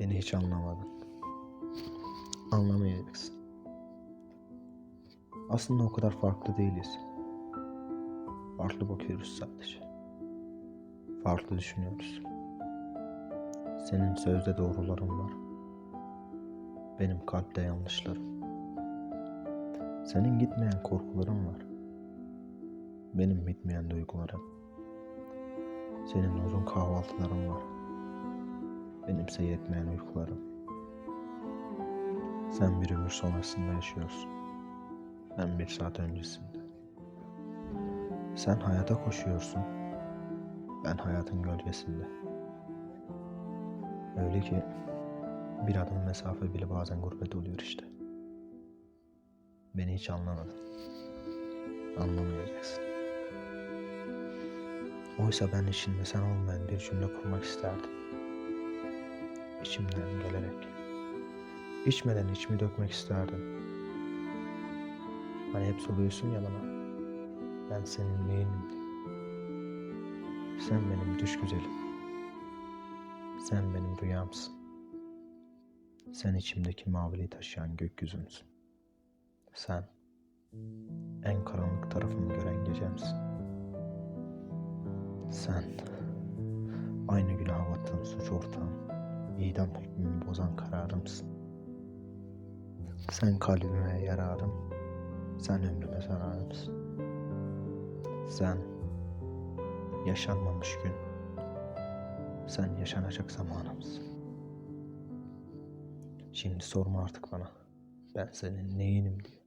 Beni hiç anlamadın. Anlamayacaksın. Aslında o kadar farklı değiliz. Farklı bakıyoruz sadece. Farklı düşünüyoruz. Senin sözde doğruların var. Benim kalpte yanlışlarım. Senin gitmeyen korkuların var. Benim bitmeyen duygularım. Senin uzun kahvaltıların var. Benimse yetmeyen uykularım. Sen bir ömür sonrasında yaşıyorsun. Ben bir saat öncesinde. Sen hayata koşuyorsun. Ben hayatın gölgesinde. Öyle ki bir adım mesafe bile bazen gurbet oluyor işte. Beni hiç anlamadın. Anlamayacaksın. Oysa ben içinde sen olmayan bir cümle kurmak isterdim. İçimden gelerek. İçmeden içimi dökmek isterdim. Hani hep soruyorsun ya bana. Ben senin neyinim. Sen benim düş güzelim. Sen benim rüyamsın. Sen içimdeki maviliği taşıyan gökyüzümsün. Sen en karanlık tarafımı gören gecemsin. Sen aynı günah battığım suç ortağım, idam hükmümü bozan kararımsın. Sen kalbime yararım, sen ömrüme zararımsın. Sen yaşanmamış gün, sen yaşanacak zamanımsın. Şimdi sorma artık bana, ben senin neyinim diye.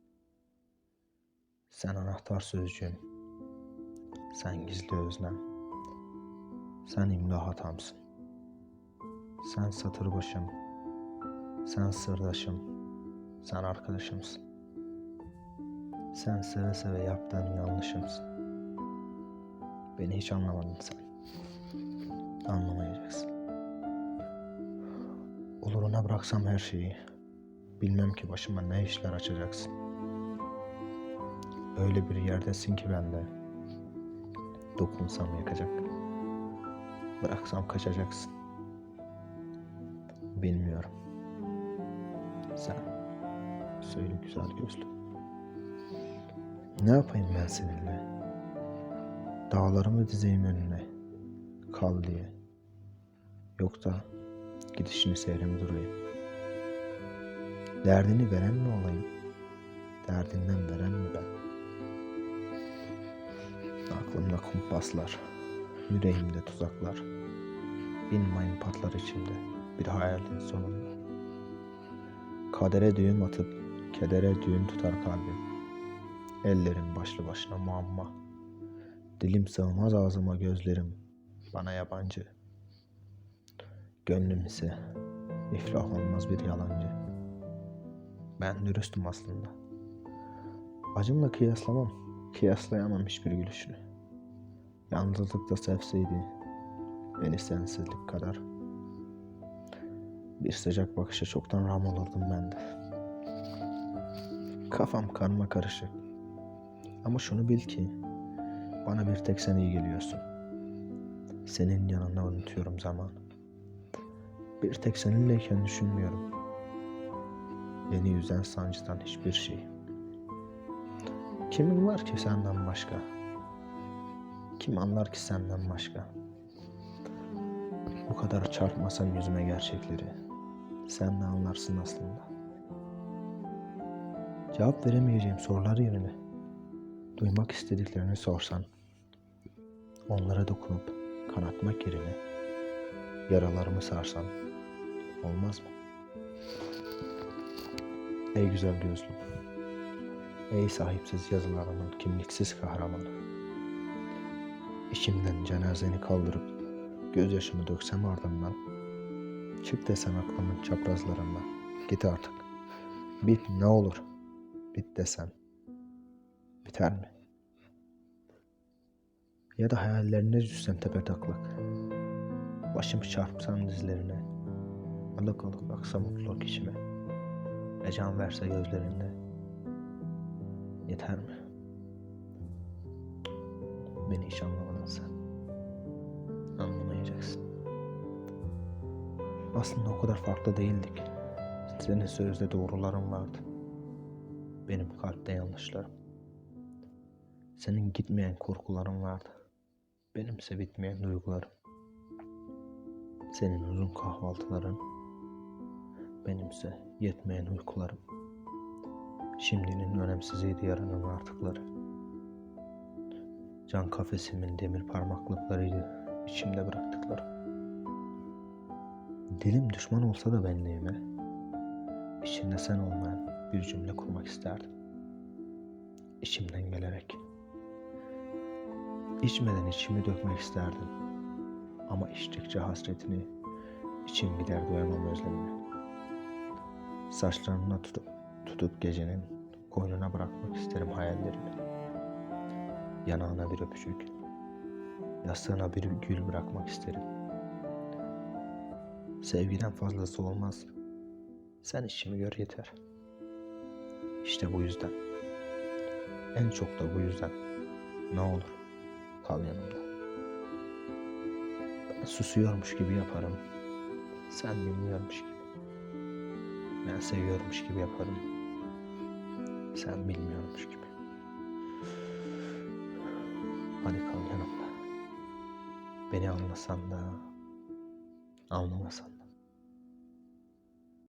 Sen anahtar sözcüğüm, sen gizli özlem, sen imla hatamsın. Sen satır başım, sen sırdaşım, sen arkadaşımsın. Sen seve seve yaptığın yanlışımsın. Beni hiç anlamadın sen. Anlamayacaksın. Oluruna bıraksam her şeyi, bilmem ki başıma ne işler açacaksın. Öyle bir yerdesin ki bende, dokunsam yakacak. Bıraksam kaçacaksın. Bilmiyorum. Sen söyle güzel gözlü. Ne yapayım ben seninle? Dağlarımı dizeyim önüne. Kal diye. Yok da gidişini seyremi durayım. Derdini veren mi olayım? Derdinden veren mi ben? Aklımda kumpaslar, yüreğimde tuzaklar. Bin mayın patlar içimde bir hayalin sonunda. Kadere düğüm atıp kedere düğüm tutar kalbim. Ellerim başlı başına muamma. Dilim sığmaz ağzıma gözlerim bana yabancı. Gönlüm ise iflah olmaz bir yalancı. Ben dürüstüm aslında. Acımla kıyaslamam, kıyaslayamam hiçbir gülüşünü. Yalnızlık da sevseydi beni sensizlik kadar. Bir sıcak bakışa çoktan ram olurdum ben de. Kafam karma karışık. Ama şunu bil ki bana bir tek sen iyi geliyorsun. Senin yanında unutuyorum zaman. Bir tek seninleyken düşünmüyorum. Beni üzen sancıdan hiçbir şey. Kimin var ki senden başka? Kim anlar ki senden başka? Bu kadar çarpmasan yüzüme gerçekleri. Sen ne anlarsın aslında? Cevap veremeyeceğim sorular yerine duymak istediklerini sorsan, onlara dokunup kanatmak yerine yaralarımı sarsan olmaz mı? Ey güzel gözlüm, ey sahipsiz yazılarımın kimliksiz kahramanı. İçimden cenazeni kaldırıp gözyaşımı döksem ardından çık desem aklımın çaprazlarından. Git artık. Bit ne olur. Bit desem biter mi? Ya da hayallerine düşsem tepe taklak. Başımı çarpsam dizlerine. Alık alık aksa mutluluk içime ve can verse gözlerinde. Yeter mi? Beni hiç anlamadın Aslında o kadar farklı değildik. Senin sözde doğruların vardı. Benim kalpte yanlışlarım. Senin gitmeyen korkuların vardı. Benimse bitmeyen duygularım. Senin uzun kahvaltıların, benimse yetmeyen uykularım. Şimdinin önemsiziydi yarının artıkları. Can kafesimin demir parmaklıklarıydı içimde bıraktıklarım. Dilim düşman olsa da benliğime, içinde sen olmayan bir cümle kurmak isterdim. İçimden gelerek. İçmeden içimi dökmek isterdim. Ama içtikçe hasretini, içim gider doyamam özlemine. Saçlarına tutup, tutup gecenin koynuna bırakmak isterim hayallerimi. Yanağına bir öpücük, yastığına bir gül bırakmak isterim. Sevgiden fazlası olmaz. Sen işimi gör yeter. İşte bu yüzden. En çok da bu yüzden. Ne olur kal yanımda. Ben susuyormuş gibi yaparım. Sen bilmiyormuş gibi. Ben seviyormuş gibi yaparım. Sen bilmiyormuş gibi. Hadi kal yanımda. Beni anlasan da anlamasan da.